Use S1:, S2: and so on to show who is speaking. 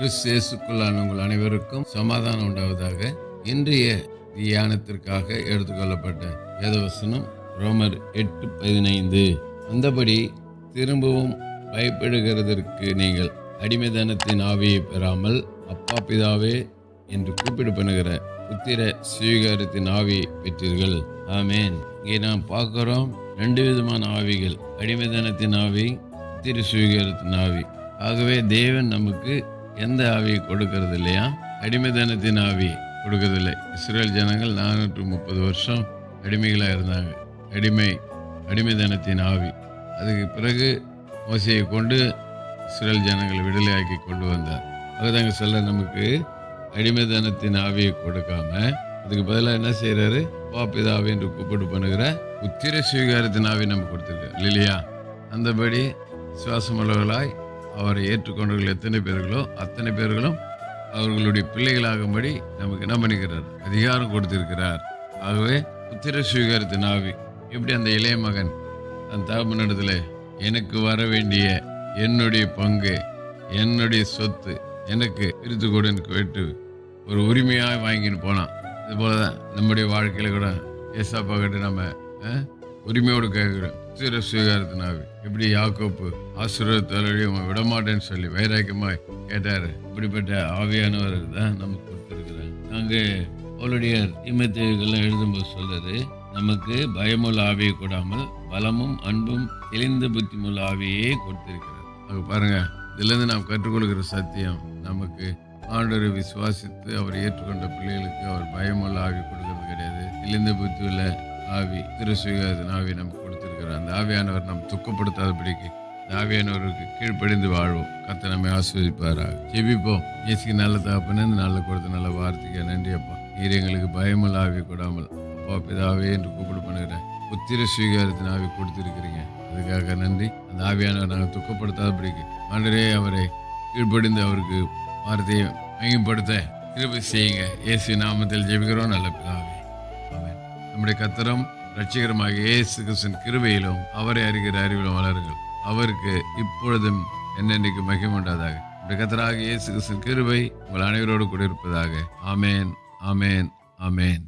S1: கிறிஸ்தேசுக்குள்ளான உங்கள் அனைவருக்கும் சமாதானம் உண்டாவதாக இன்றைய தியானத்திற்காக எடுத்துக்கொள்ளப்பட்ட வேதவசனம் ரோமர் எட்டு பதினைந்து. அந்தபடி திரும்பவும் பயப்படுகிறதற்கு நீங்கள் அடிமைதனத்தின் ஆவியை பெறாமல் அப்பா பிதாவே என்று கூப்பிடு பண்ணுகிற புத்திர சுவீகாரத்தின் ஆவியை பெற்றீர்கள். ஆமேன். இங்கே நாம் பார்க்குறோம் ரெண்டு விதமான ஆவிகள் அடிமைதனத்தின் ஆவி புத்திர சுவீகாரத்தின் ஆவி. ஆகவே தேவன் நமக்கு எந்த ஆவியை கொடுக்கறது இல்லையா? அடிமைதனத்தின் ஆவி கொடுக்கறதில்லை. இஸ்ரேல் ஜனங்கள் நானூற்று முப்பது வருஷம் அடிமைகளாக இருந்தாங்க. அடிமை அடிமைதனத்தின் ஆவி. அதுக்கு பிறகு மோசையை கொண்டு இஸ்ரேல் ஜனங்களை விடுதலையாக்கி கொண்டு வந்தார். அவதாங்க சொல்ல நமக்கு அடிமைதனத்தின் ஆவியை கொடுக்காம அதுக்கு பதிலாக என்ன செய்கிறாரு பாப்பிதாவி என்று கூப்பிட்டு பண்ணுகிற உத்திர சுவீகாரத்தின் ஆவி நம்ம கொடுத்துருக்கோம் இல்லையா? அந்தபடி விசுவாசமுள்ளவர்களாய் அவரை ஏற்றுக்கொண்டவர்கள் எத்தனை பேர்களோ அத்தனை பேர்களும் அவர்களுடைய பிள்ளைகளாகும்படி நமக்கு என்ன பண்ணிக்கிறார்? அதிகாரம் கொடுத்திருக்கிறார். ஆகவே புத்திர சுவீகாரத்தின் ஆவி எப்படி அந்த இளைய மகன் தன் தகப்பனிடத்தில் எனக்கு வர வேண்டிய என்னுடைய பங்கு என்னுடைய சொத்து எனக்கு பிரித்து கூட எனக்கு வெட்டு ஒரு உரிமையாக வாங்கின்னு போனான். இதுபோல தான் நம்முடைய வாழ்க்கையில் கூட ஏசாப்பா கிட்ட நம்ம உரிமையோடு கேட்குறேன். சிற சுவீகாரத்தினாவே எப்படி யாக்கோப்பு ஆசீர்வாதத்தாலையும் விடமாட்டேன்னு சொல்லி வைராக்கியமாய் கேட்டார். இப்படிப்பட்ட ஆவியானவர் தான் நமக்கு கொடுத்துருக்குறாங்க நாங்கள் அவருடைய தீமத்தேவுகள்லாம் எழுதும்போது சொல்கிறது நமக்கு பயமுள்ள ஆவியை கூடாமல் பலமும் அன்பும் தெளிந்த புத்திமுள்ள ஆவியே கொடுத்திருக்கிறார். அது பாருங்கள் இதுலேருந்து நாம் கற்றுக்கொள்கிற சத்தியம் நமக்கு ஆண்டரை விசுவாசித்து அவர் ஏற்றுக்கொண்ட பிள்ளைகளுக்கு அவர் பயமுள்ள ஆவி கொடுக்கறது கிடையாது. தெளிந்த புத்தி உள்ள ஆவி திருசுவிகாரத்தின் ஆவி நமக்கு கொடுத்துருக்கிறார். அந்த ஆவியானவர் நம் துக்கப்படுத்தாதபடிக்கு அந்த ஆவியானவருக்கு கீழ்ப்படிந்து வாழ்வோம். கத்த நம்மை ஆஸ்வதிப்பாராக ஜெபிப்போம். இயேசுக்கு நல்ல தகப்பனே இந்த நல்ல கொடுத்த நல்ல வார்த்தைக்கு நன்றி அப்பா. நீர் எங்களுக்கு பயமுள்ள ஆவி கொடாமல் அப்பா பிதாவே என்று கூப்பிடு பண்ணுகிறேன் புத்திர சுவீகாரத்தின் ஆவி கொடுத்திருக்கிறீங்க. அதுக்காக நன்றி. அந்த ஆவியானவர் நாங்கள் துக்கப்படுத்தாதபடிக்கு ஆண்டரே அவரை கீழ்ப்படிந்து அவருக்கு வார்த்தையை மையப்படுத்த கிருபை செய்யுங்க. இயேசு நாமத்தில் ஜெபிக்கிறோம். நல்ல பிதாவே. நம்முடைய கத்தரும் ரட்சிகரமாக இயேசு கிருஷ்ணன் கிருவையிலும் அவரை அறிகிற அறிவிலும் வளருங்கள். அவருக்கு இப்பொழுதும் என்னென்னைக்கு மகிமை உண்டாதாக. நம்முடைய கத்தராக இயேசு கிருஷ்ணன் கிருவை உங்கள் அனைவரோடு கூட இருப்பதாக ஆமேன் ஆமேன் ஆமேன்.